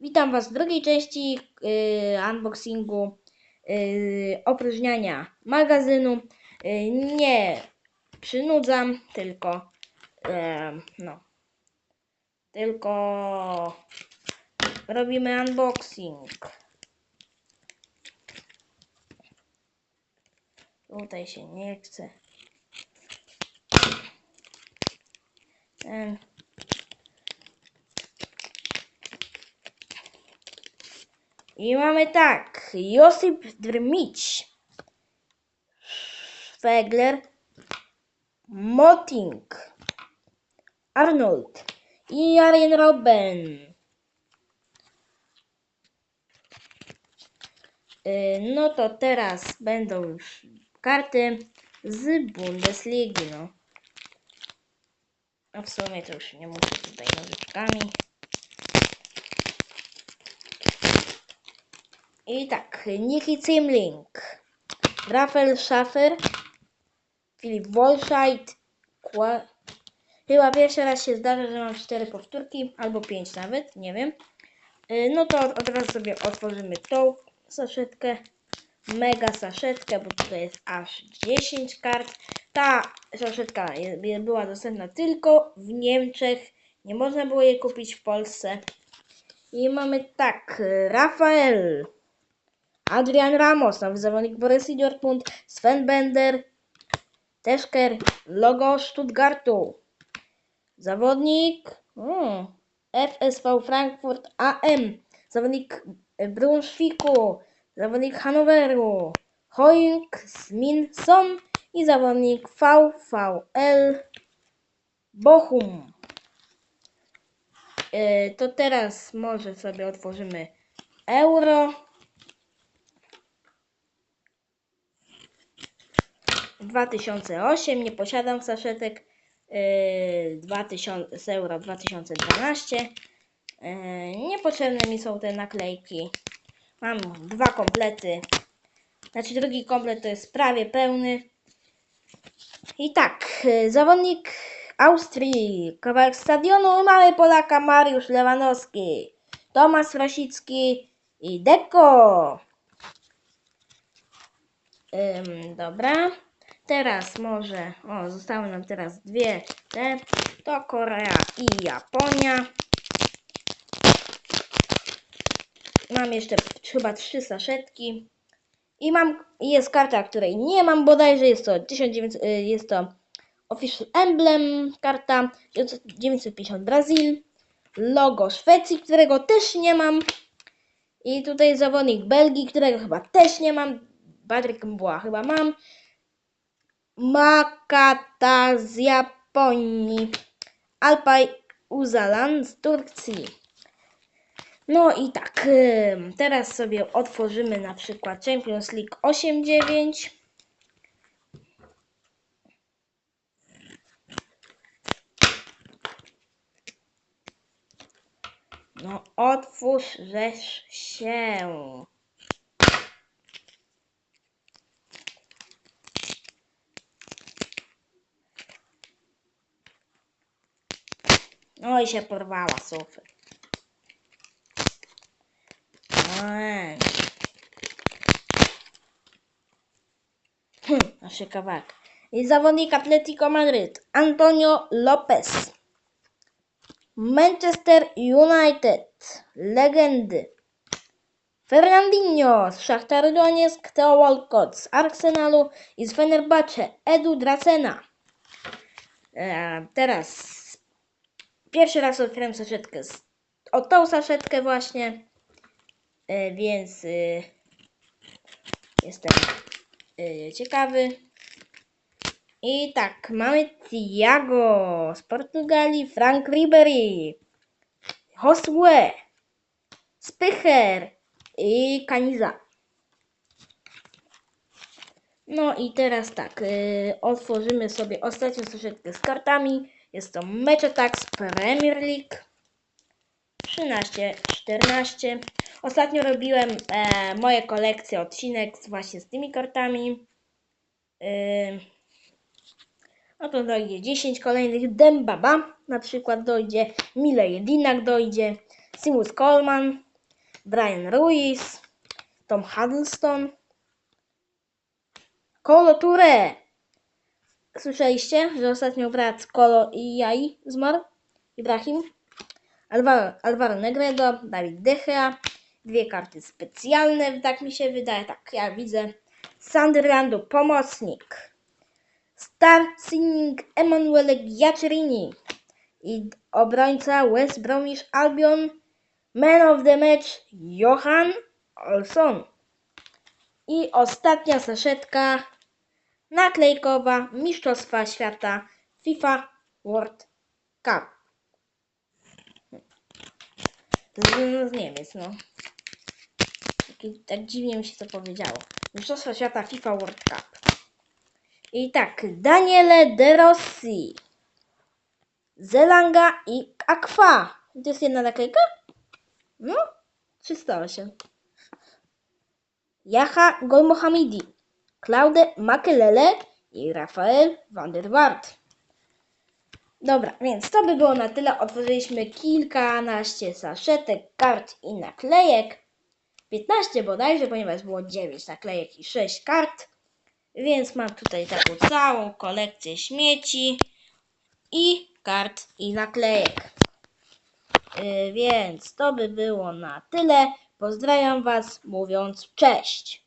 Witam Was w drugiej części yy, unboxingu yy, opróżniania magazynu. Yy, nie przynudzam, tylko yy, no, tylko robimy unboxing. Tutaj się nie chce. Ten. I mamy tak, Josip Drmić, Szwegler, Moting, Arnold i Arjen Robben. Y, No to teraz będą już karty z Bundesligi, no. A w sumie to już nie muszę tutaj nożyczkami. I tak, Niki Zimling, Rafael Schaffer, Filip Wolscheid, Kła... Chyba pierwszy raz się zdarza, że mam cztery powtórki, albo pięć nawet, nie wiem. Y, No to od razu sobie otworzymy tą saszetkę, mega saszetkę, bo tutaj jest aż 10 kart. Ta saszetka była dostępna tylko w Niemczech, nie można było jej kupić w Polsce. I mamy tak, Rafael, Adrian Ramos, nowy zawodnik Borussii Dortmund, Sven Bender, Teschker, logo Stuttgartu. Zawodnik mm, FSV Frankfurt AM, zawodnik e, Braunschweigu, zawodnik Hannoweru, Hoink Sminson i zawodnik VVL Bochum. E, To teraz może sobie otworzymy euro. 2008, nie posiadam saszetek. Yy, 2000, z euro 2012. Yy, niepotrzebne mi są te naklejki. Mam dwa komplety. Znaczy drugi komplet to jest prawie pełny. I tak, yy, zawodnik Austrii, kawałek stadionu, mamy Polaka Mariusz Lewanowski, Tomasz Rosicki i Deko. Ym, dobra. Teraz może, o, zostały nam teraz dwie te. To Korea i Japonia. Mam jeszcze chyba trzy saszetki. I mam, jest karta, której nie mam bodajże, jest to 1900, y, jest to Official Emblem, karta 1950 Brazil, logo Szwecji, którego też nie mam. I tutaj zawodnik Belgii, którego chyba też nie mam. Patryk Mbła chyba mam. Makata z Japonii. Alpay Uzalan z Turcji. No i tak, teraz sobie otworzymy na przykład Champions League 8-9. No otwórz się. No i się porwała, super. Ej. Hm, nasz kawałek. I zawodnik Atletico Madryt, Antonio Lopez. Manchester United, legendy. Fernandinho z Szachtaru Donieck, Theo Walcott z Arsenalu i z Fenerbahce, Edu Dracena. E, teraz Pierwszy raz otwieram saszetkę z, o tą saszetkę właśnie, e, więc e, jestem e, ciekawy. I tak, mamy Thiago z Portugalii, Frank Ribery, Josue, Spycher i Kaniza. No i teraz tak, yy, otworzymy sobie ostatnią saszetkę z kartami. Jest to Attacks Premier League 13-14. Ostatnio robiłem e, moje kolekcje, odcinek właśnie z tymi kartami. Yy, no to dojdzie 10 kolejnych Dembaba, na przykład dojdzie, Mile Jedinak dojdzie, Simus Coleman, Brian Ruiz, Tom Huddleston, Kolo Touré. Słyszeliście, że ostatnio brat Kolo i Jai zmarł? Ibrahim? Alvaro, Alvaro Negredo, Dawid De Gea, dwie karty specjalne, tak mi się wydaje, tak ja widzę. Sunderlandu pomocnik. Star Signing Emanuele Giaccherini i obrońca West Bromwich Albion Man of the Match Johan Olson. I ostatnia saszetka naklejkowa Mistrzostwa Świata FIFA World Cup. Z, z Niemiec, no. Taki, tak dziwnie mi się to powiedziało. Mistrzostwa Świata FIFA World Cup. I tak, Daniele De Rossi, Zelanga i Aqua. To jest jedna naklejka? No, 308. Jaha Golmohamidi, Claude Makelele i Rafael van der Waart. Dobra, więc to by było na tyle. Otworzyliśmy kilkanaście saszetek, kart i naklejek. 15 bodajże, ponieważ było 9 naklejek i 6 kart. Więc mam tutaj taką całą kolekcję śmieci i kart i naklejek. Yy, więc to by było na tyle. Pozdrawiam Was mówiąc cześć.